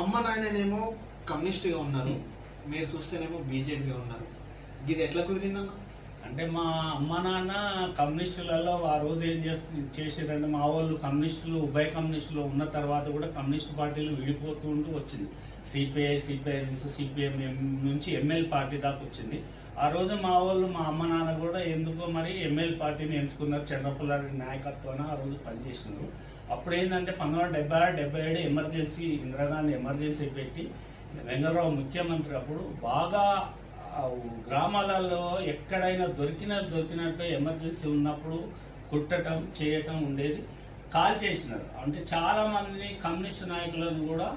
అమ్మ నాయననేమో కమ్యూనిస్ట్గా ఉన్నారు. మీరు చూస్తేనేమో బీజేపీగా ఉన్నారు. ఇది ఎట్లా కుదిరిందన్న అంటే మా అమ్మ నాన్న కమ్యూనిస్టులలో ఆ రోజు ఏం చేస్తు చేసేదంటే మా వాళ్ళు కమ్యూనిస్టులు ఉభయ కమ్యూనిస్టులు ఉన్న తర్వాత కూడా కమ్యూనిస్ట్ పార్టీలు విడిపోతూ ఉంటూ వచ్చింది. సిపిఐ సిపిఐ నుంచి సిపిఎం నుంచి ఎంఎల్ పార్టీ దాకా వచ్చింది. ఆ రోజు మా వాళ్ళు మా అమ్మ నాన్న కూడా మరి ఎంఎల్ పార్టీని ఎంచుకున్నారు చంద్రపుల్లారెడ్డి నాయకత్వాన ఆ రోజు పనిచేసినారు. అప్పుడు ఏంటంటే పంతొమ్మిది వందల డెబ్బై ఆరు డెబ్బై ఏడు ఎమర్జెన్సీ ఇందిరాగాంధీ ఎమర్జెన్సీ పెట్టి వెంగళరావు ముఖ్యమంత్రి అప్పుడు బాగా గ్రామాలలో ఎక్కడైనా దొరికిన దొరికినట్టు ఎమర్జెన్సీ ఉన్నప్పుడు కుట్టడం చేయటం ఉండేది. కాల్ చేసినారు. అంటే చాలామంది కమ్యూనిస్ట్ నాయకులను కూడా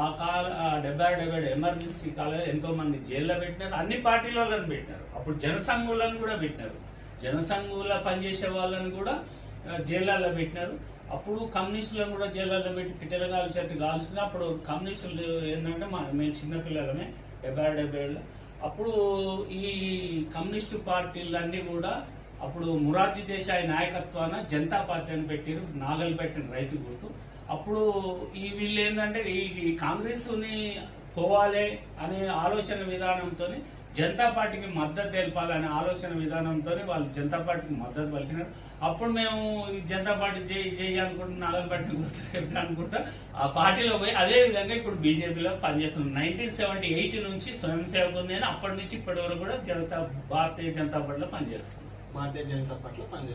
ఆ కాల ఆ డెబ్బై ఆరు డెబ్బై ఏడు ఎమర్జెన్సీ కాలంలో ఎంతోమంది జైల్లో పెట్టినారు అన్ని పార్టీలలో పెట్టినారు. అప్పుడు జనసంఘులను కూడా పెట్టినారు. జనసంఘంలో పనిచేసే వాళ్ళని కూడా జైళ్ళల్లో పెట్టినారు. అప్పుడు కమ్యూనిస్టులను కూడా జైళ్ళల్లో పెట్టి పిట్టలు కాల్చేట్టు కాల్చిన అప్పుడు కమ్యూనిస్టులు ఏంటంటే మా మేము చిన్నపిల్లలమే డెబ్బై ఆరు డెబ్బై ఏళ్ళు. అప్పుడు ఈ కమ్యూనిస్టు పార్టీలన్నీ కూడా అప్పుడు మురార్జీ దేశాయ్ నాయకత్వాన జనతా పార్టీ అని పెట్టారు నాగలు పెట్టిన రైతు గుర్తు. అప్పుడు ఈ వీళ్ళు ఏంటంటే ఈ కాంగ్రెస్ని పోవాలి అనే ఆలోచన విధానంతో జనతా పార్టీకి మద్దతు తెలపాలనే ఆలోచన విధానంతో వాళ్ళు జనతా పార్టీకి మద్దతు పలికినారు. అప్పుడు మేము జనతా పార్టీ చేయి జై అనుకుంటూ పార్టీ గుర్తు అనుకుంటా ఆ పార్టీలో పోయి అదే విధంగా ఇప్పుడు బీజేపీలో పనిచేస్తున్నాం నైన్టీన్ సెవెంటీ ఎయిట్ నుంచి స్వయం సేవకు నేను అప్పటి నుంచి ఇప్పటి వరకు కూడా జనతా భారతీయ జనతా పార్టీలో పనిచేస్తున్నాను భారతీయ జనతా పార్టీలో పనిచేస్తుంది